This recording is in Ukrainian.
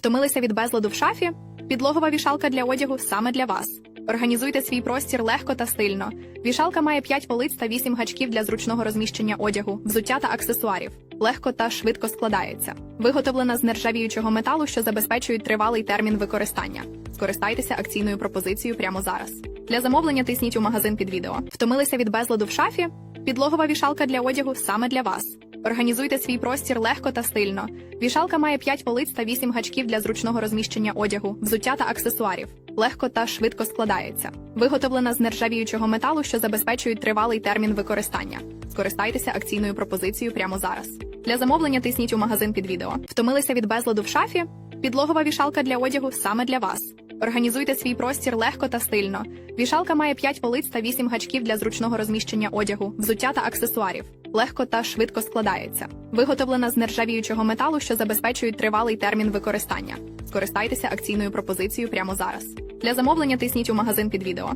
Втомилися від безладу в шафі? Підлогова вішалка для одягу саме для вас. Організуйте свій простір легко та стильно. Вішалка має 5 полиць та 8 гачків для зручного розміщення одягу, взуття та аксесуарів. Легко та швидко складається. Виготовлена з нержавіючого металу, що забезпечують тривалий термін використання. Скористайтеся акційною пропозицією прямо зараз. Для замовлення тисніть у магазин під відео. Втомилися від безладу в шафі? Підлогова вішалка для одягу саме для вас. Організуйте свій простір легко та стильно. Вішалка має 5 полиць та 8 гачків для зручного розміщення одягу, взуття та аксесуарів. Легко та швидко складається. Виготовлена з нержавіючого металу, що забезпечують тривалий термін використання. Скористайтеся акційною пропозицією прямо зараз. Для замовлення тисніть у магазин під відео. Втомилися від безладу в шафі? Підлогова вішалка для одягу саме для вас. Організуйте свій простір легко та стильно. Вішалка має 5 полиць та 8 гачків для зручного розміщення одягу, взуття та аксесуарів. Легко та швидко складається. Виготовлена з нержавіючого металу, що забезпечує тривалий термін використання. Скористайтеся акційною пропозицією прямо зараз. Для замовлення тисніть у магазин під відео.